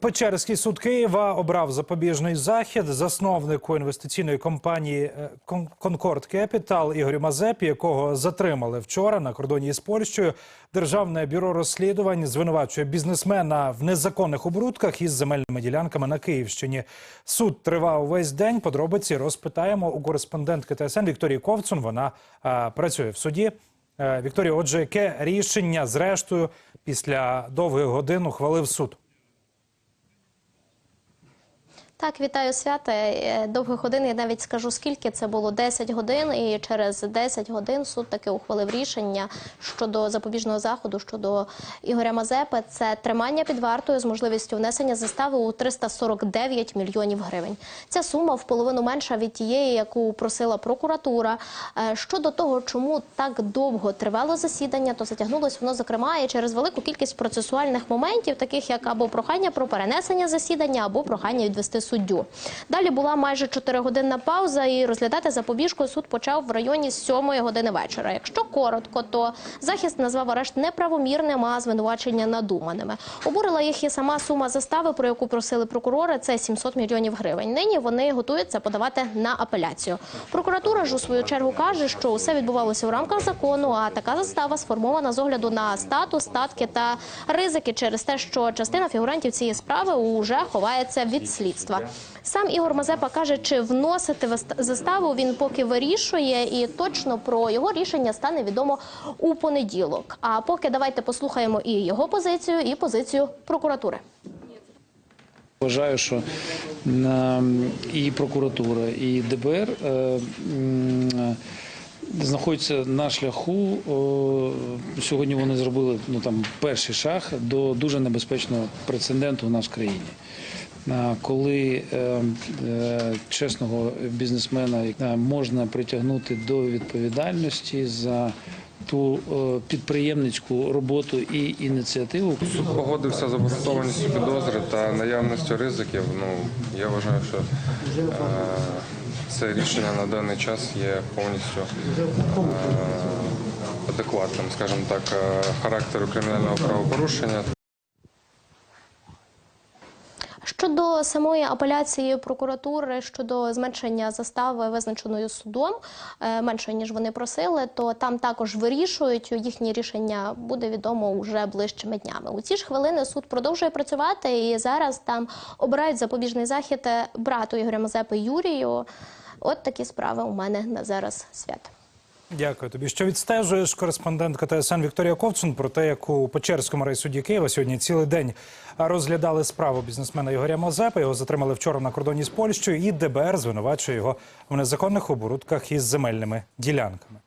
Печерський суд Києва обрав запобіжний захід засновнику інвестиційної компанії е, Конкорд Кепітал Ігорю Мазепі, якого затримали вчора на кордоні із Польщею. Державне бюро розслідувань звинувачує бізнесмена в незаконних оборудках із земельними ділянками на Київщині. Суд тривав весь день. Подробиці розпитаємо у кореспондентки ТСН Вікторії Ковцун. Вона е, працює в суді. Е, Вікторія, отже, яке рішення зрештою після довгих годин ухвалив суд? Так, вітаю свята. Е, Довгих годин я навіть скажу скільки це було 10 годин, і через 10 годин суд таки ухвалив рішення щодо запобіжного заходу щодо Ігоря Мазепи. Це тримання під вартою з можливістю внесення застави у 349 мільйонів гривень. Ця сума в половину менша від тієї, яку просила прокуратура. Е, Щодо того, чому так довго тривало засідання, то затягнулось воно зокрема і через велику кількість процесуальних моментів, таких як або прохання про перенесення засідання, або прохання відвести суддю. Далі була майже 4-годинна пауза, і розглядати запобіжку суд почав в районі 7 години вечора. Якщо коротко, то захист назвав арешт неправомірним, а звинувачення надуманими. Обурила їх і сама сума застави, про яку просили прокурори. Це 700 мільйонів гривень. Нині вони готуються подавати на апеляцію. Прокуратура ж у свою чергу каже, що усе відбувалося в рамках закону. А така застава сформована з огляду на статус, статки та ризики через те, що частина фігурантів цієї справи уже ховається від слідства. Сам Ігор Мазепа каже, чи вносити заставу він поки вирішує, і точно про його рішення стане відомо у понеділок. А поки давайте послухаємо і його позицію, і позицію прокуратури. Вважаю, що і прокуратура, і ДБР е, знаходяться на шляху. Сьогодні вони зробили ну, там, перший шаг до дуже небезпечного прецеденту в в країні. Коли е, е, чесного бізнесмена е, можна притягнути до відповідальності за ту підприємницьку роботу і ініціативу, Суд погодився з обґрунтованістю підозри та наявністю ризиків. Ну я вважаю, що це рішення на даний час є повністю адекватним, скажімо так, характеру кримінального правопорушення. Щодо самої апеляції прокуратури щодо зменшення застави, визначеної судом, е, менше ніж вони просили, то там також вирішують їхнє рішення буде відомо вже ближчими днями. У ці ж хвилини суд продовжує працювати, і зараз там обирають запобіжний захід е, брату Ігоря Мазепи Юрію. От такі справи у мене на зараз свят. Дякую тобі. Що відстежуєш кореспондентка ТСН Вікторія Ковцун про те, як у Печерському райсуді Києва сьогодні цілий день розглядали справу бізнесмена Ігоря Мазепи. Його затримали вчора на кордоні з Польщею, і ДБР звинувачує його в незаконних оборудках із земельними ділянками.